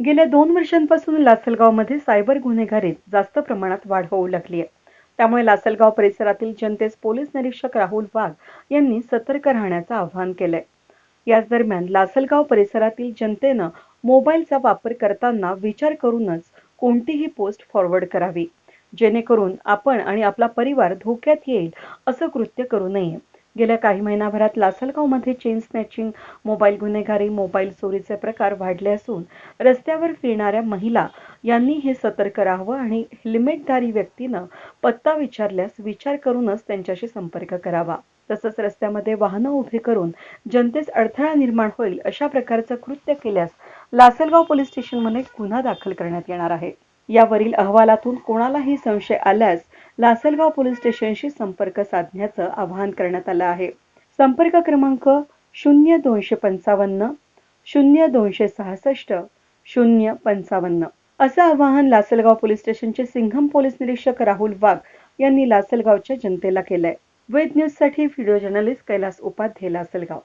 गेल्या दोन वर्षांपासून लासलगावमध्ये सायबर गुन्हेगारीत जास्त प्रमाणात वाढ होऊ लागली आहे. त्यामुळे लासलगाव परिसरातील जनतेस पोलीस निरीक्षक राहुल वाघ यांनी सतर्क राहण्याचं आवाहन केलंय. याच दरम्यान लासलगाव परिसरातील जनतेनं मोबाईलचा वापर करताना विचार करूनच कोणतीही पोस्ट फॉरवर्ड करावी. जेणेकरून आपण आणि आपला परिवार धोक्यात येईल असं कृत्य करू नये. गेल्या काही महिनाभरात लासलगावमध्ये चेन स्नॅचिंग मोबाईल गुन्हेगारी मोबाईल चोरीचे प्रकार वाढले असून रस्त्यावर फिरणाऱ्या महिला यांनी हे सतर्क राहावं आणि हेल्मेटधारी व्यक्तीनं पत्ता विचारल्यास विचार करूनच त्यांच्याशी संपर्क करावा. तसंच रस्त्यामध्ये वाहनं उभे करून जनतेस अडथळा निर्माण होईल अशा प्रकारचं कृत्य केल्यास लासलगाव पोलीस स्टेशनमध्ये गुन्हा दाखल करण्यात येणार आहे. यावरील अहवालातून कोणालाही संशय आल्यास लासलगाव पोलीस स्टेशनशी संपर्क साधण्याचं आवाहन करण्यात आलं आहे. संपर्क क्रमांक शून्य दोनशे पंचावन्न शून्य दोनशे सहासष्ट शून्य पंचावन्न. असं आवाहन लासलगाव पोलीस स्टेशनचे सिंघम पोलीस निरीक्षक राहुल वाघ यांनी लासलगावच्या जनतेला केलंय. वेद न्यूजसाठी व्हिडिओ जर्नलिस्ट कैलास उपाध्ये लासलगाव.